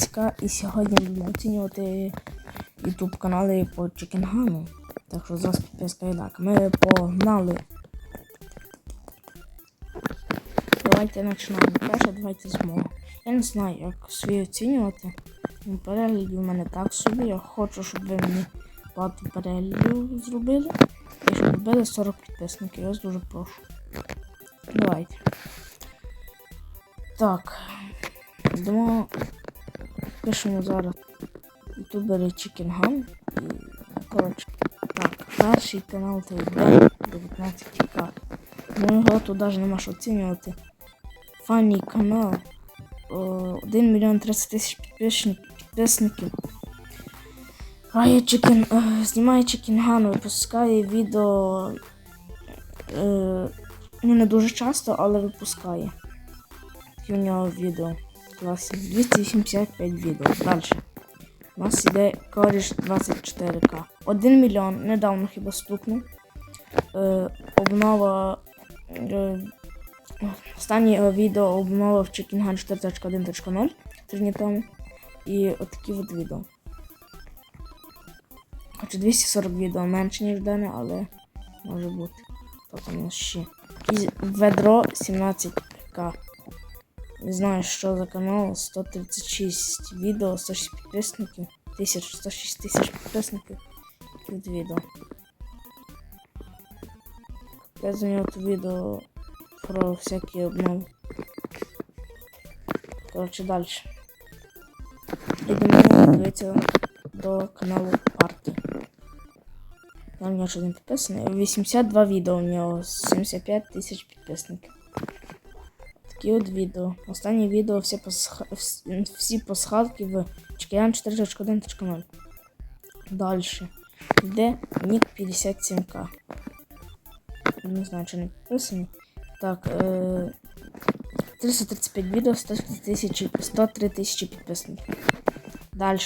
Кацька і сьогодні будемо оцінювати YouTube канали по Чекінгану. Так що зараз підписка і так. Ми погнали. Давайте почнемо. Перше давайте з мого. Я не знаю, як свій оцінювати. Ну, Переглядів у мене так собі. Я хочу, щоб ви мені багато переглядів зробили. І щоб робили 40 підписників. Я вас дуже прошу. Давайте. Так. Йдемо. Пишемо зараз ютубери. І, коротше, так, перший канал це 19к. Ну його тут навіть нема що оцінювати. Фанні канал. 1 мільйон 300 тисяч підписників. Грає е, знімає Gun, випускає відео. Е, ну не дуже часто, але випускає. Такі у нього відео. Класні. 285 відео. Далі. У нас іде коріш 24к. 1 мільйон. Недавно хіба стукнув. Е, обнова. Е, останнє е, відео обнова в Chicken 4.1.0 три дні тому. І отакі от відео. Хоча 240 відео менше, ніж дане, але може бути. Тобто у нас ще. І ведро 17к. Не знаю, що за канал. 136 відео, 106 підписників. 1106 тисяч підписників. Від відео. Я зняв тут відео про всякі обнови. Коротше, далі. Йдемо дивитися до каналу Арти. Я в нього ще не підписаний. 82 відео у нього, 75 тисяч підписників. Такі от відео. Останнє відео всі, вс- всі пасхалки в Чекіян 4.1.0. Далі. Йде Нік 57к. Не знаю, чи не підписаний. Так, е... 335 відео, 103 тисячі, 103 тисячі підписників. Далі.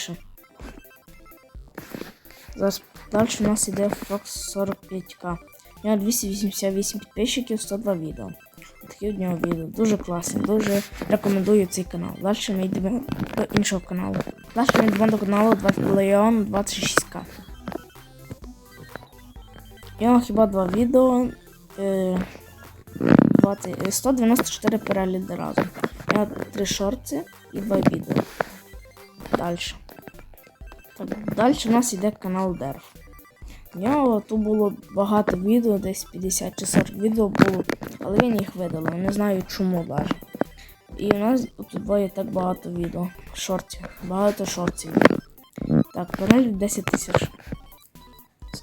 Зараз далі у нас іде Fox 45к. У нього 288 підписчиків, 102 відео. Такі відео. Дуже класні, дуже рекомендую цей канал. Далі ми йдемо до іншого каналу. Далі ми йдемо до каналу 20 Leon 26к. У нього хіба два відео. Е, 20, е, 194 перегляди разом. Нього три шорти і два відео. Далі. Далі у нас йде канал Дерф. Нього тут було багато відео, десь 50 чи 40 відео було, але він їх видалив. Не знаю чому навіть. І у нас тут двоє так багато відео. Шортів. Багато шортів. Так, каналі 10 тисяч.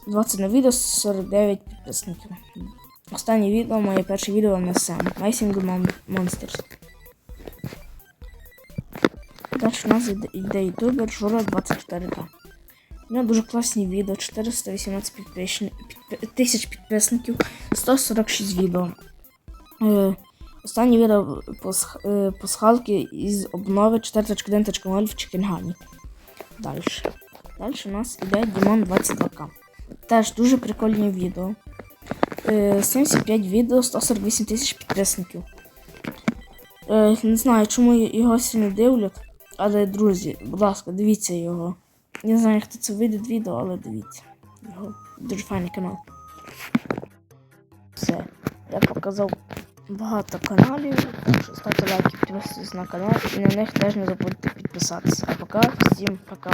20 на відео, 49 підписників. Останнє відео, моє перше відео на Sam. Missing Mon- Monsters. Далі у нас йде ютубер Жура 24К. У нього дуже класні відео, 418 підписни- тисяч підписників, 146 відео. Е, останнє відео пасх, е, пасхалки із обнови 4.1.0 в Чекінгані. Далі. Далі у нас іде Дімон 22К. Теж дуже прикольні відео. Е, 75 відео, 148 тисяч підписників. Е, не знаю, чому його не дивлять, але друзі, будь ласка, дивіться його. Не знаю, хто це вийде відео, але дивіться. Його дуже файний канал. Все. Я показав багато каналів. Так ставте лайки, підписуйтесь на канал і на них теж не забудьте підписатися. А пока, всім пока.